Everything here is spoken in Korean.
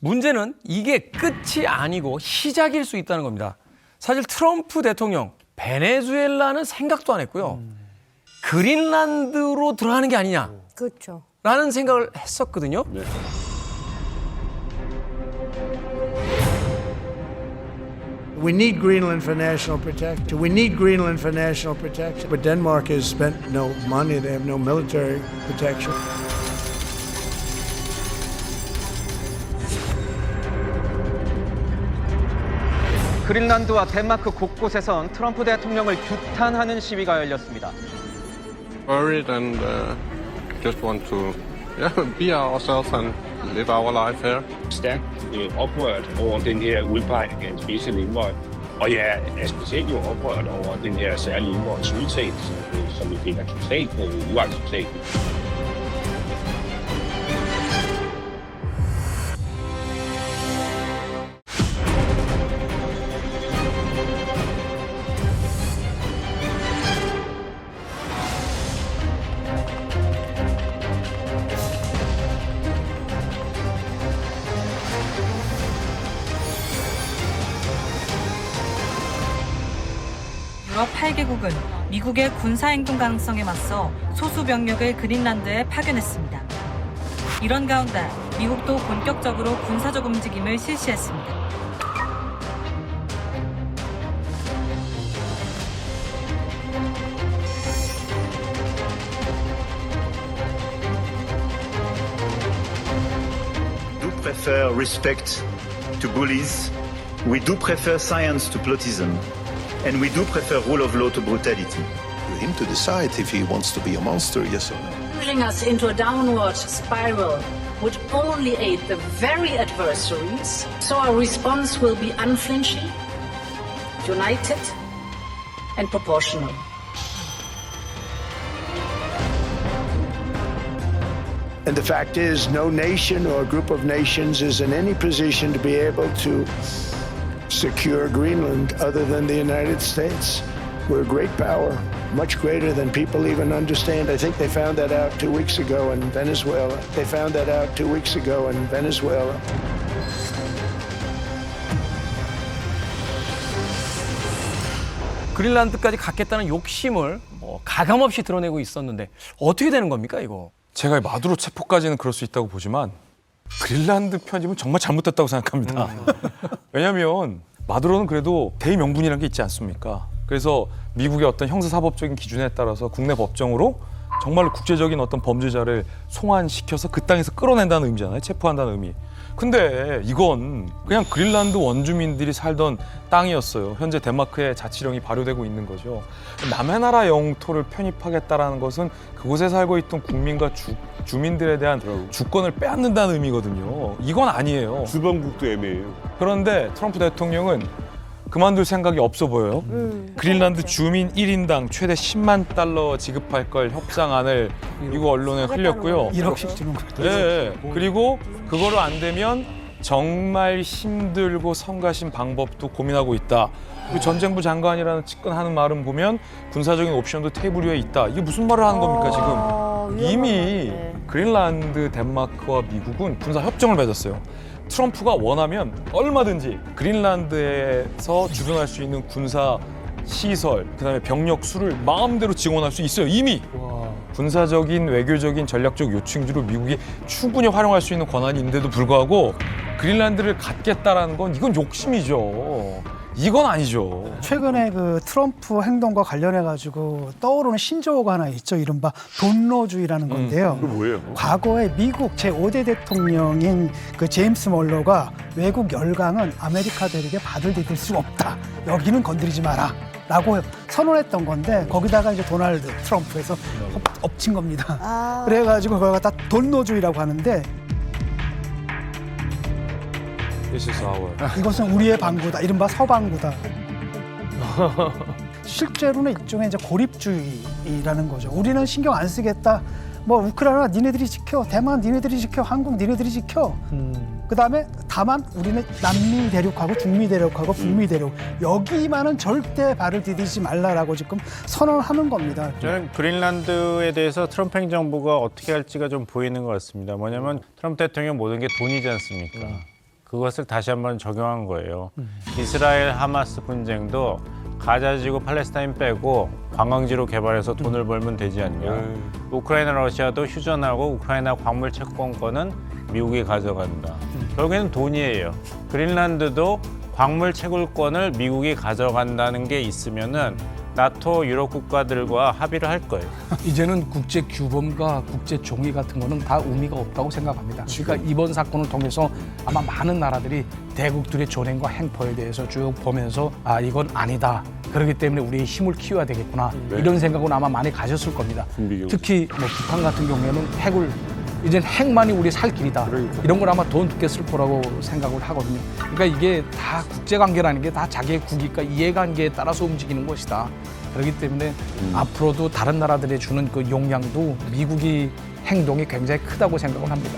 문제는 이게 끝이 아니고 시작일 수 있다는 겁니다. 사실 트럼프 대통령 베네수엘라는 생각도 안 했고요. 그린란드로 들어가는 게 아니냐라는 그렇죠. 생각을 했었거든요. We need Greenland for national protection. We need Greenland for national protection. But Denmark has spent no money, they have no military protection. 그린란드와 덴마크 곳곳에선 트럼프 대통령을 규탄하는 시위가 열렸습니다. worried and uh, just want to yeah, be ourselves and live our life here. stærkt øh, oprørt over den her udpegning af en speciel indvøj. Og jeg er specielt jo oprørt over den her særlige indvøjs udtalelse, øh, som vi finder totalt øh, uacceptabelt. 유럽 8개국은 미국의 군사행동 가능성에 맞서 소수 병력을 그린란드에 파견했습니다. 이런 가운데 미국도 본격적으로 군사적 움직임을 실시했습니다. And we do prefer rule of law to brutality. for him to decide if he wants to be a monster, yes or no. pushing us into a downward spiral would only aid the very adversaries. So our response will be unflinching, united, and proportional. And the fact is, no nation or group of nations is in any position to be able to secure Greenland other than the United States. We're a great power, much greater than people even understand. I think they found that out two weeks ago in Venezuela. They found that out two weeks ago in Venezuela. 그린란드까지 갖겠다는 욕심을 뭐 가감없이 드러내고 있었는데 어떻게 되는 겁니까 이거? 제가 마두로 체포까지는 그럴 수 있다고 보지만 그린란드 편집은 정말 잘못됐다고 생각합니다. 왜냐하면 마두로는 그래도 대명분이라는 게 있지 않습니까? 그래서 미국의 어떤 형사사법적인 기준에 따라서 국내 법정으로 정말로 국제적인 어떤 범죄자를 송환시켜서 그 땅에서 끌어낸다는 의미잖아요. 체포한다는 의미. 근데 이건 그냥 그린란드 원주민들이 살던 땅이었어요. 현재 덴마크의 자치령이 발효되고 있는 거죠. 남의 나라 영토를 편입하겠다라는 것은 그곳에 살고 있던 국민과 주, 주민들에 대한 주권을 빼앗는다는 의미거든요. 이건 아니에요. 주변국도 애매해요. 그런데 트럼프 대통령은 그만둘 생각이 없어 보여요. 그린란드 주민 1인당 최대 10만 달러 지급할 걸 협상안을 미국 언론에 흘렸고요. 1억씩 주는 거. 네. 그리고 그거로 안 되면 정말 힘들고 성가신 방법도 고민하고 있다. 그리고 전쟁부 장관이라는 측근하는 말은 보면 군사적인 옵션도 테이블 위에 있다. 이게 무슨 말을 하는 겁니까 지금? 어, 이미 위험하네. 그린란드, 덴마크와 미국은 군사 협정을 맺었어요. 트럼프가 원하면 얼마든지 그린란드에서 주둔할 수 있는 군사 시설, 그다음에 병력 수를 마음대로 지원할 수 있어요. 이미 군사적인 외교적인 전략적 요충지로 미국이 충분히 활용할 수 있는 권한이 있는데도 불구하고 그린란드를 갖겠다라는 건 이건 욕심이죠. 이건 아니죠. 최근에 그 트럼프 행동과 관련해 가지고 떠오르는 신조어가 하나 있죠. 이른바 돈노주의라는 건데요. 그 뭐예요? 과거에 미국 제5대 대통령인 그 제임스 멀로가 외국 열강은 아메리카 대륙에 발을 디딜 수 없다. 여기는 건드리지 마라. 라고 선언했던 건데 거기다가 이제 도널드 트럼프에서 엎- 엎친 겁니다. 아. 그래가지고 그걸 갖다 돈노주의라고 하는데 This is our. 이것은 우리의 방구다. 이른바 서방구다. 실제로는 일종의 이제 고립주의라는 거죠. 우리는 신경 안 쓰겠다. 뭐 우크라이나 니네들이 지켜, 대만 니네들이 지켜, 한국 니네들이 지켜. 그 다음에 다만 우리는 남미 대륙하고 중미 대륙하고 북미 대륙 여기만은 절대 발을 디디지 말라라고 지금 선언하는 겁니다. 저는 그린란드에 대해서 트럼프 행정부가 어떻게 할지가 좀 보이는 것 같습니다. 뭐냐면 트럼프 대통령 모든 게 돈이지 않습니까? 그것을 다시 한번 적용한 거예요. 이스라엘 하마스 분쟁도 가자지구 팔레스타인 빼고 관광지로 개발해서 돈을 벌면 되지 않냐. 우크라이나 러시아도 휴전하고 우크라이나 광물 채권권은 미국이 가져간다. 결국에는 돈이에요. 그린란드도 광물 채굴권을 미국이 가져간다는 게 있으면은 나토 유럽 국가들과 합의를 할 거예요. 이제는 국제 규범과 국제 종이 같은 거는 다 의미가 없다고 생각합니다. 그러니까 이번 사건을 통해서 아마 많은 나라들이 대국들의 전행과 행포에 대해서 쭉 보면서 아 이건 아니다. 그렇기 때문에 우리의 힘을 키워야 되겠구나. 이런 생각은 아마 많이 가졌을 겁니다. 특히 뭐 북한 같은 경우에는 핵을 이젠 핵만이 우리 살 길이다. 이런 걸 아마 더 늦게 쓸 거라고 생각을 하거든요. 그러니까 이게 다 국제관계라는 게 다 자기의 국익과 이해관계에 따라서 움직이는 것이다. 그렇기 때문에 앞으로도 다른 나라들이 주는 그 용량도 미국이 행동이 굉장히 크다고 생각을 합니다.